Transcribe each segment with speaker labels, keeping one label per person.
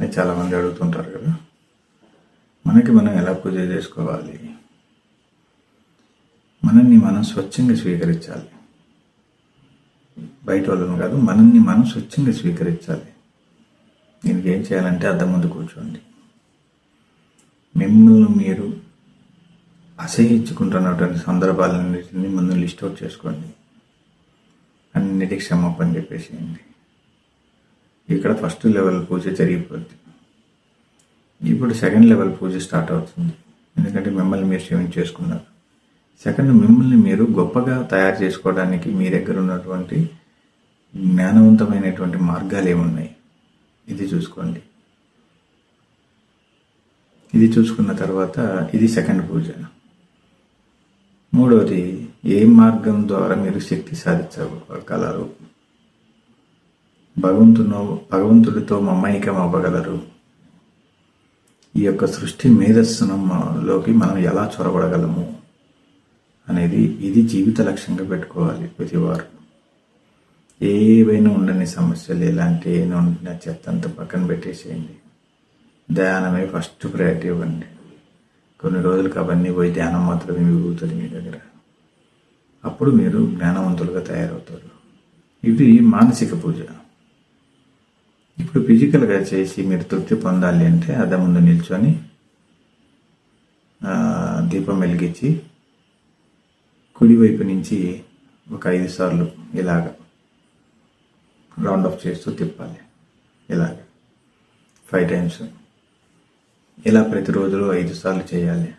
Speaker 1: అని చాలామంది అడుగుతుంటారు కదా. మనకి మనం ఎలా పూజ చేసుకోవాలి? మనల్ని మనం స్వచ్ఛంగా స్వీకరించాలి. బయట వాళ్ళని కాదు మనల్ని మనం స్వచ్ఛంగా స్వీకరించాలి. దీనికి ఏం చేయాలంటే అద్దం ముందు కూర్చోండి. మిమ్మల్ని మీరు అసహించుకుంటున్నటువంటి సందర్భాలన్నింటినీ ముందు లిస్ట్ అవుట్ చేసుకోండి. అన్నిటికి క్షమాపణ చెప్పేసేయండి. ఇక్కడ ఫస్ట్ లెవెల్ పూజ జరిగిపోద్ది. ఇప్పుడు సెకండ్ లెవెల్ పూజ స్టార్ట్ అవుతుంది. ఎందుకంటే మిమ్మల్ని మీరు క్షమించేసుకున్నారు. సెకండ్ మిమ్మల్ని మీరు గొప్పగా తయారు చేసుకోవడానికి మీ దగ్గర ఉన్నటువంటి జ్ఞానవంతమైనటువంటి మార్గాలు ఏమున్నాయి? ఇది చూసుకోండి. ఇది చూసుకున్న తర్వాత ఇది సెకండ్ పూజ. మూడవది ఏ మార్గం ద్వారా మీరు శక్తి సాధించగలరు భగవంతును భగవంతుడితో మమైకం అవ్వగలరు. ఈ యొక్క సృష్టి మేధస్సునంలోకి మనం ఎలా చొరబడగలము అనేది ఇది జీవిత లక్ష్యంగా పెట్టుకోవాలి ప్రతివారు. ఏవైనా ఉండని సమస్యలు ఎలాంటి ఏమైనా ఉండిన చెత్త అంతా పక్కన పెట్టేసేయండి. ధ్యానమే ఫస్ట్ ప్రయారిటీ ఇవ్వండి. కొన్ని రోజులకు అవన్నీ పోయి ధ్యానం మాత్రమే మిగులుతుంది మీ దగ్గర. అప్పుడు మీరు జ్ఞానవంతులుగా తయారవుతారు. ఇది మానసిక పూజ. ఇప్పుడు ఫిజికల్గా చేసి మీరు తృప్తి పొందాలి అంటే అద్దె ముందు నిల్చొని దీపం వెలిగించి కుడివైపు నుంచి ఒక ఐదు సార్లు ఇలాగ రౌండ్ ఆఫ్ చేస్తూ తిప్పాలి. ఇలాగ. Five times. ఇలా ప్రతిరోజు ఐదు సార్లు చేయాలి.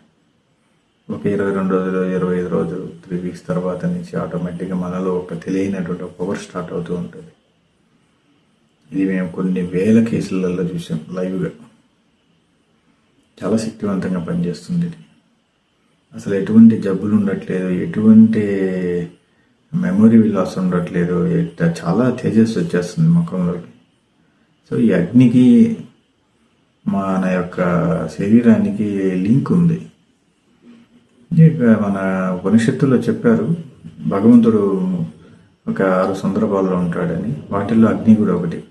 Speaker 1: ఒక ఇరవై రెండు రోజులు ఇరవై ఐదు రోజులు త్రీ వీక్స్ తర్వాత నుంచి ఆటోమేటిక్గా మనలో ఒక తెలియనటువంటి పవర్ స్టార్ట్ అవుతూ ఉంటుంది. ఇది మేము కొన్ని వేల కేసులలో చూసాం లైవ్గా. చాలా శక్తివంతంగా పనిచేస్తుంది ఇది. అసలు ఎటువంటి జబ్బులు ఉండట్లేదు ఎటువంటి మెమొరీ లాస్ ఉండట్లేదు చాలా తేజస్సు వచ్చేస్తుంది ముఖంలోకి. సో ఈ అగ్నికి మన యొక్క శరీరానికి లింక్ ఉంది. మన ఉపనిషత్తులో చెప్పారు భగవంతుడు ఒక ఆరు సందర్భాల్లో ఉంటాడని వాటిల్లో అగ్ని కూడా ఒకటి.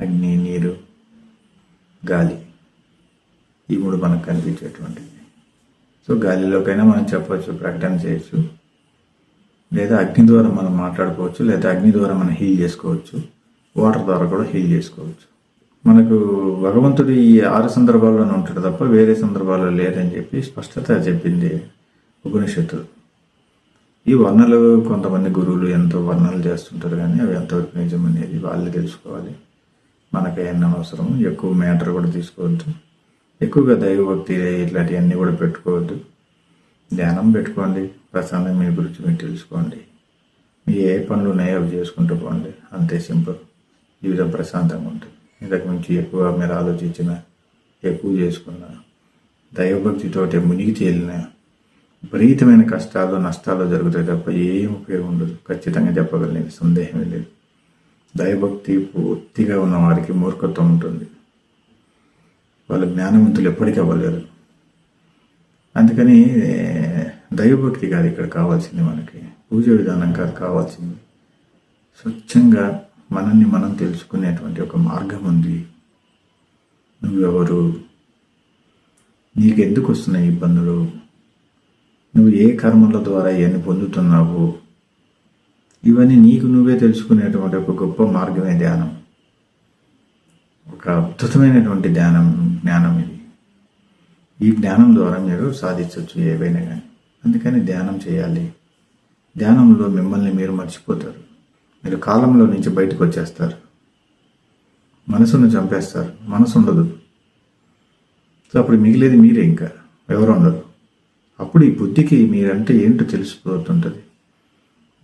Speaker 1: అగ్ని నీరు గాలి ఈ మూడు మనకు కనిపించేటువంటివి సో గాలిలోకైనా మనం చెప్పవచ్చు ప్రకటన చేయొచ్చు. లేదా అగ్ని ద్వారా మనం మాట్లాడుకోవచ్చు లేదా అగ్ని ద్వారా మనం హీల్ చేసుకోవచ్చు వాటర్ ద్వారా కూడా హీల్ చేసుకోవచ్చు. మనకు భగవంతుడు ఈ ఆరు సందర్భాల్లోనే ఉంటాడు తప్ప వేరే సందర్భాల్లో లేదని చెప్పి స్పష్టత చెప్పింది ఉపనిషత్తులు ఈ వర్ణలు కొంతమంది గురువులు ఎంతో వర్ణలు చేస్తుంటారు కానీ అవి ఎంతవరకు నిజం అనేది వాళ్ళు తెలుసుకోవాలి. మనకి అవసరం ఎక్కువ మ్యాటర్ కూడా తీసుకోవద్దు. ఎక్కువగా దైవభక్తి ఇట్లాంటివన్నీ కూడా పెట్టుకోవద్దు. ధ్యానం పెట్టుకోండి ప్రశాంతం మీ గురించి మీరు తెలుసుకోండి. మీ ఏ పనులు ఉన్నాయో అవి చేసుకుంటూ పోండి. అంతే సింపుల్. జీవితం ప్రశాంతంగా ఉంటుంది. ఇంతకు మించి ఎక్కువ మీరు ఆలోచించిన ఎక్కువ చేసుకున్న దైవభక్తితోటి మునిగి తేలిన విపరీతమైన కష్టాలు నష్టాలు జరుగుతాయి తప్ప ఏం ఉపయోగం ఉండదు. ఖచ్చితంగా చెప్పగలను సందేహమే లేదు. దైవభక్తి పూర్తిగా ఉన్న వారికి మూర్ఖత్వం ఉంటుంది. వాళ్ళు జ్ఞానవంతులు ఎప్పటికీ అవ్వలేరు. అందుకని దైవభక్తి కాదు ఇక్కడ కావాల్సింది మనకి. పూజ విధానం కాదు కావాల్సింది. స్వచ్ఛంగా మనల్ని మనం తెలుసుకునేటువంటి ఒక మార్గం ఉంది. నువ్వెవరు? నీకు ఎందుకు వస్తున్నాయి ఇబ్బందులు? నువ్వు ఏ కర్మల ద్వారా ఇవన్నీ పొందుతున్నావు? ఇవన్నీ నీకు నువ్వే తెలుసుకునేటువంటి ఒక గొప్ప మార్గమే ధ్యానం. ఒక అద్భుతమైనటువంటి ధ్యానం జ్ఞానం ఇది. ఈ జ్ఞానం ద్వారా మీరు సాధించవచ్చు ఏవైనా కానీ. అందుకని ధ్యానం చేయాలి. ధ్యానంలో మిమ్మల్ని మీరు మర్చిపోతారు. మీరు కాలంలో నుంచి బయటకు వచ్చేస్తారు. మనసును చంపేస్తారు. మనసు ఉండదు. సో అప్పుడు మిగిలేది మీరే ఇంకా. ఎవరు ఉండరు. అప్పుడు ఈ బుద్ధికి మీరంటే ఏంటో తెలిసిపోతుంటుంది.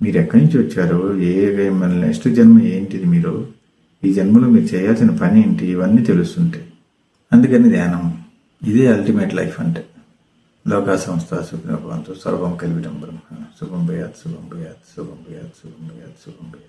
Speaker 1: మీరు ఎక్కడి నుంచి వచ్చారు? ఏ నెక్స్ట్ జన్మ ఏంటిది మీరు? ఈ జన్మలో మీరు చేయాల్సిన పని ఏంటి? ఇవన్నీ తెలుస్తుంటాయి. అందుకని ధ్యానం. ఇదే అల్టిమేట్ లైఫ్ అంటే. లోకా సంస్థ సుఖినోభవంతు సర్వం కలివిడం బ్రహ్మ. శుభం భయాత్ శుభం భయాత్ శుభం భయాత్ శుభం భయాత్ శుభం భయాత్.